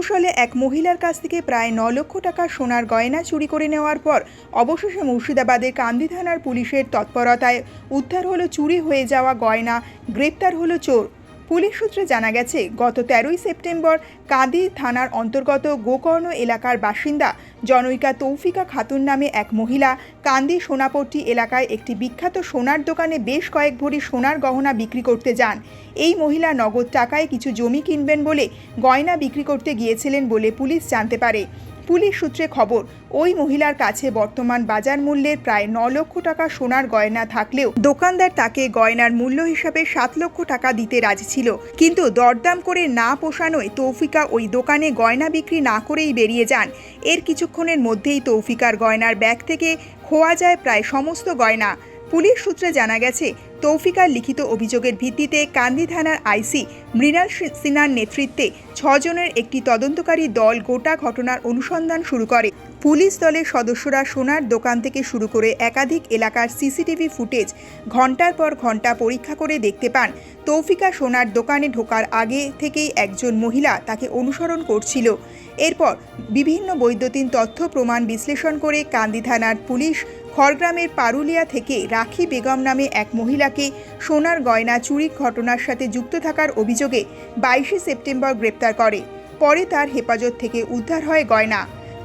কৌশলে এক মহিলার কাছ থেকে প্রায় ন লক্ষ টাকা সোনার গয়না চুরি করে নেওয়ার পর অবশেষে মুর্শিদাবাদের কান্দি থানার পুলিশের তৎপরতায় উদ্ধার হলো চুরি হয়ে যাওয়া গয়না, গ্রেপ্তার হলো চোর। পুলিশ সূত্রে জানা গেছে, গত তেরোই সেপ্টেম্বর কাঁদি থানার অন্তর্গত গোকর্ণ এলাকার বাসিন্দা জনৈকা তৌফিকা খাতুন নামে এক মহিলা কান্দি সোনাপট্টি এলাকায় একটি বিখ্যাত সোনার দোকানে বেশ কয়েক ভরি সোনার গহনা বিক্রি করতে যান। এই মহিলা নগদ টাকায় কিছু জমি কিনবেন বলে গয়না বিক্রি করতে গিয়েছিলেন বলে পুলিশ জানতে পারে। পুলিশ সূত্রে খবর, ওই মহিলার কাছে বর্তমান বাজার মূল্যের প্রায় ন লক্ষ টাকা সোনার গয়না থাকলেও দোকানদার তাকে গয়নার মূল্য হিসাবে সাত লক্ষ টাকা দিতে রাজি ছিল। কিন্তু দরদাম করে না পোষানোয় তৌফিকা ওই দোকানে গয়না বিক্রি না করেই বেরিয়ে যান। এর কিছুক্ষণের মধ্যেই তৌফিকার গয়নার ব্যাগ থেকে খোয়া যায় প্রায় সমস্ত গয়না। পুলিশ সূত্রে জানা গেছে, তৌফিকার লিখিত অভিযোগের ভিত্তিতে কান্দি থানার আইসি মৃণাল সিনহার নেতৃত্বে ছজনের একটি তদন্তকারী দল গোটা ঘটনার অনুসন্ধান শুরু করে। পুলিশ দলের সদস্যরা সোনার দোকান থেকে শুরু করে একাধিক এলাকার সিসিটিভি ফুটেজ ঘণ্টার পর ঘণ্টা পরীক্ষা করে দেখতে পান। তৌফিকা সোনার দোকানে ঢোকার আগে থেকেই একজন মহিলা তাকে অনুসরণ করছিল। এরপর বিভিন্ন বৈদ্যুতিন তথ্য প্রমাণ বিশ্লেষণ করে কান্দি থানার পুলিশ খড়গ্রামের পারুলিয়া থেকে রাখি বেগম নামে এক মহিলাকে সোনার গয়না চুরির ঘটনার সাথে যুক্ত থাকার অভিযোগে বাইশে সেপ্টেম্বর গ্রেপ্তার করে। পরে তার হেফাজত থেকে উদ্ধার হয় গয়না।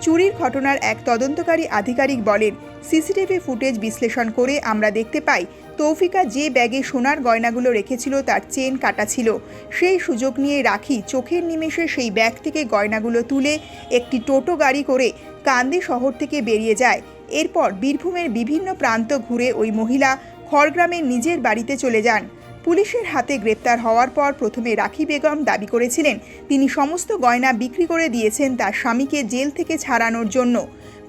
চুরির ঘটনার এক তদন্তকারী আধিকারিক বলেন, সিসিটিভি ফুটেজ বিশ্লেষণ করে আমরা দেখতে পাই, তৌফিকা যে ব্যাগে সোনার গয়নাগুলো রেখেছিল তার চেন কাটা ছিল। সেই সুযোগ নিয়ে রাখি চোখের নিমেষে সেই ব্যাগ থেকে গয়নাগুলো তুলে একটি টোটো গাড়ি করে কান্দি শহর থেকে বেরিয়ে যায়। এরপর বীরভূমের বিভিন্ন প্রান্ত ঘুরে ওই মহিলা খড়গ্রামের নিজের বাড়িতে চলে যান। পুলিশের হাতে গ্রেপ্তার হওয়ার পর প্রথমে রাখি বেগম দাবি করেছিলেন, তিনি সমস্ত গয়না বিক্রি করে দিয়েছেন তার স্বামীকে জেল থেকে ছাড়ানোর জন্য।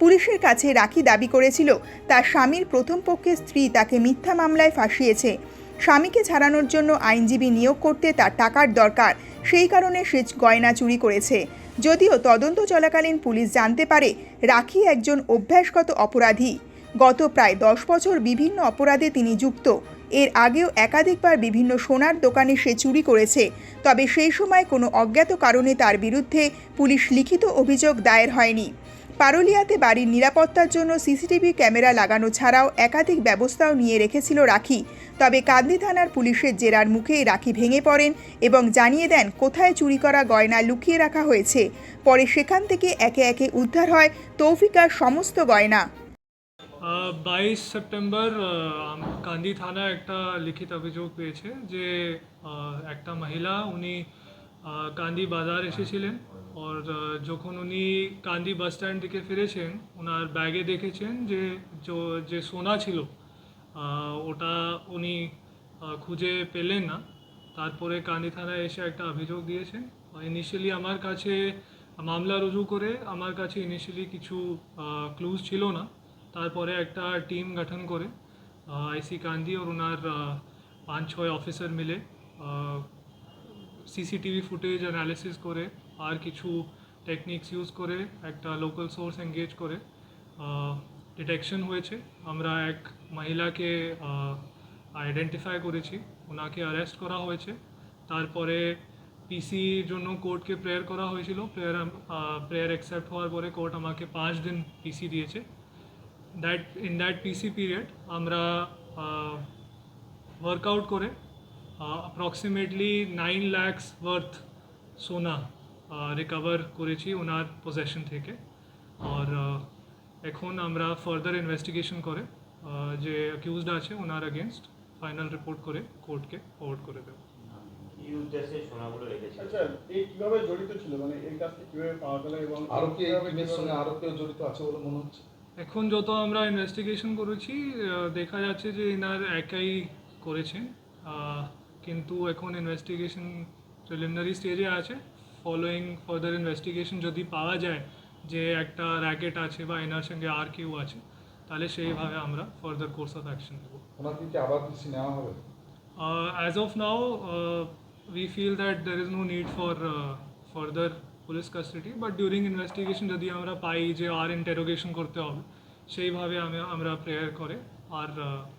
পুলিশের কাছে রাখি দাবি করেছিল, তার স্বামীর প্রথম পক্ষের স্ত্রী তাকে মিথ্যা মামলায় ফাঁসিয়েছে। স্বামীকে ছাড়ানোর জন্য আইনজীবী নিয়োগ করতে তার টাকার দরকার, সেই কারণে সে গয়না চুরি করেছে। যদিও তদন্ত চলাকালীন পুলিশ জানতে পারে, রাখি একজন অভ্যাসগত অপরাধী। গত প্রায় দশ বছর বিভিন্ন অপরাধে তিনি যুক্ত। এর আগেও একাধিকবার বিভিন্ন সোনার দোকানে সে চুরি করেছে। তবে সেই সময় কোনো অজ্ঞাত কারণে তার বিরুদ্ধে পুলিশ লিখিত অভিযোগ দায়ের হয়নি। পারুলিয়াতে বাড়ির নিরাপত্তার জন্য সিসিটিভি ক্যামেরা লাগানো ছাড়াও একাধিক ব্যবস্থাও নিয়ে রেখেছিল রাখি। তবে কান্দি থানার পুলিশের জেরার মুখেই রাখি ভেঙে পড়েন এবং জানিয়ে দেন, কোথায় চুরি করা গয়না লুকিয়ে রাখা হয়েছে? পরে সেখান থেকে একে একে উদ্ধার হয় তৌফিকার সমস্ত গয়না। বাইশ সেপ্টেম্বর কান্দি থানা একটা লিখিত অভিযোগ পেয়েছে যে একটা মহিলা উনি কান্দি বাজার এসেছিলেন আর যখন উনি কান্দি বাস স্ট্যান্ড থেকে ফিরেছেন ওনার ব্যাগে দেখেছেন যে যে সোনা ছিল ওটা উনি খুঁজে পেলেন না। তারপরে কান্দি থানায় এসে একটা অভিযোগ দিয়েছেন। ইনিশিয়ালি আমার কাছে মামলা রুজু করে, আমার কাছে ইনিশিয়ালি কিছু ক্লুজ ছিল না। তারপরে একটা টিম গঠন করে আইসি কান্দি আর ওনার পাঁচ ছয় অফিসার মিলে সিসিটিভি ফুটেজ অ্যানালিসিস করে আর কিছু টেকনিক্স ইউজ করে, একটা লোকাল সোর্স এঙ্গেজ করে ডিটেকশন হয়েছে। আমরা এক মহিলাকে আইডেন্টিফাই করেছি ওনাকে অ্যারেস্ট করা হয়েছে। তারপরে পিসির জন্য কোর্টকে প্রেয়ার করা হয়েছিল। প্রেয়ার প্রেয়ার অ্যাকসেপ্ট হওয়ার পরে কোর্ট আমাকে পাঁচ দিন পিসি দিয়েছে। That in that PC period আমরা ওয়ার্কআউট করে অ্যাপ্রক্সিমেটলি নাইন ল্যাক্স ওয়ার্থ সোনা রিকভার করেছি ওনার পজেশন থেকে। আর এখন আমরা ফার্দার ইনভেস্টিগেশন করে যে অ্যাকিউজড আছে ওনার এগেনস্ট ফাইনাল রিপোর্ট করে কোর্টকে ফরওয়ার্ড করে দেবো। কি উদ্দেশ্যে সোনাগুলো রেখেছিল? আচ্ছা এই কীভাবে জড়িত ছিল? মানে এই কাজটা কীভাবে পাওয়া গেল এবং আরও কি এই সঙ্গে আরও কেউ জড়িত আছে বলে মনে হচ্ছে? এখন যত আমরা ইনভেস্টিগেশন করেছি দেখা যাচ্ছে যে এনার একাই করেছেন কিন্তু এখন ইনভেস্টিগেশন প্রিলিমিনারি স্টেজে আছে। ফলোয়িং ফার্দার ইনভেস্টিগেশন যদি পাওয়া যায় যে একটা র্যাকেট আছে বা এনার সঙ্গে আর কেউ আছে তাহলে সেইভাবে আমরা ফার্দার কোর্স অফ অ্যাকশন নেব। আবার কিছু নেওয়া হবে? Uh, as of now, uh, we feel that there is no need for uh, but during investigation যদি আমরা পাই যে আর ইন্টারোগেশন করতে হবে সেইভাবে আমি আমরা প্রেয়ার করে আর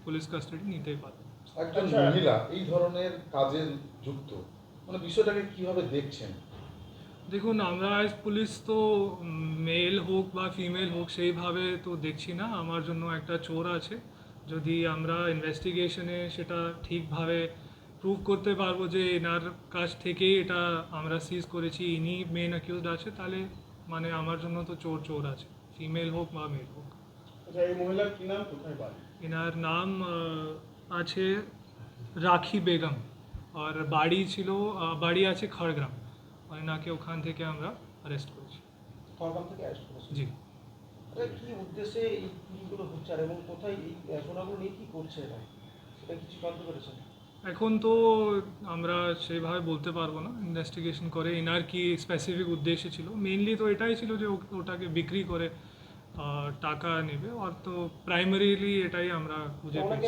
পুলিশ কাস্টাডি নিতেই পারি। একজন। মহিলা এই ধরনের কাজে যুক্ত মানে বিষয়টাকে কীভাবে দেখছেন? দেখুন আমরা আজ পুলিশ তো মেল হোক বা ফিমেল হোক সেইভাবে তো দেখছি না। আমার জন্য একটা চোর আছে। যদি আমরা ইনভেস্টিগেশনে সেটা ঠিকভাবে প্রুভ করতে পারব যে এনার কাছ থেকেই এটা আমরা সিজ করেছি। ইনি মেন অ্যাকিউজড আছে তাহলে মানে আমার জন্য তো চোর চোর আছে। ফিমেল হোক বা মেল হোক। আচ্ছা এই মহিলার কি নাম কোথায় বাড়ি? এনার নাম আছে রাখি বেগম। আর বাড়ি ছিল বাড়ি আছে খড়গ্রাম। আর এনাকে ওখান থেকে আমরা অ্যারেস্ট করেছি। খড়গ্রাম থেকে অ্যারেস্ট করেছে জি। কি উদ্দেশ্যে এই চুরিগুলো হচ্ছে? আর এবং কোথায় এই সোনাগুলো নিয়ে কি করছে এটা সেটা কিছু জানতে পেরেছেন এখন তো আমরা সেভাবে বলতে পারব না। ইনভেস্টিগেশন করে এনার কি স্পেসিফিক উদ্দেশ্য ছিল? মেইনলি তো এটাই ছিল যে ও- ওটাকে বিক্রি করে টাকা নেবে। আর তো প্রাইমারিলি এটাই আমরা খুঁজে পেয়েছি।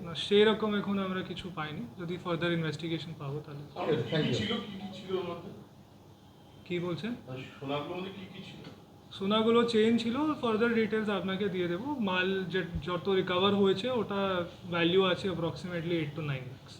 না সেরকম এখন আমরা কিছু পাইনি। যদি ফার্দার ইনভেস্টিগেশন পাবো তাহলে। কি বলছেন? সোনাগুলো চেন ছিল ফার্দার ডিটেলস আপনাকে দিয়ে দেবো। মাল যত রিকভার হয়েছে, ওটা ভ্যালিউ আছে approximately eight to nine lakhs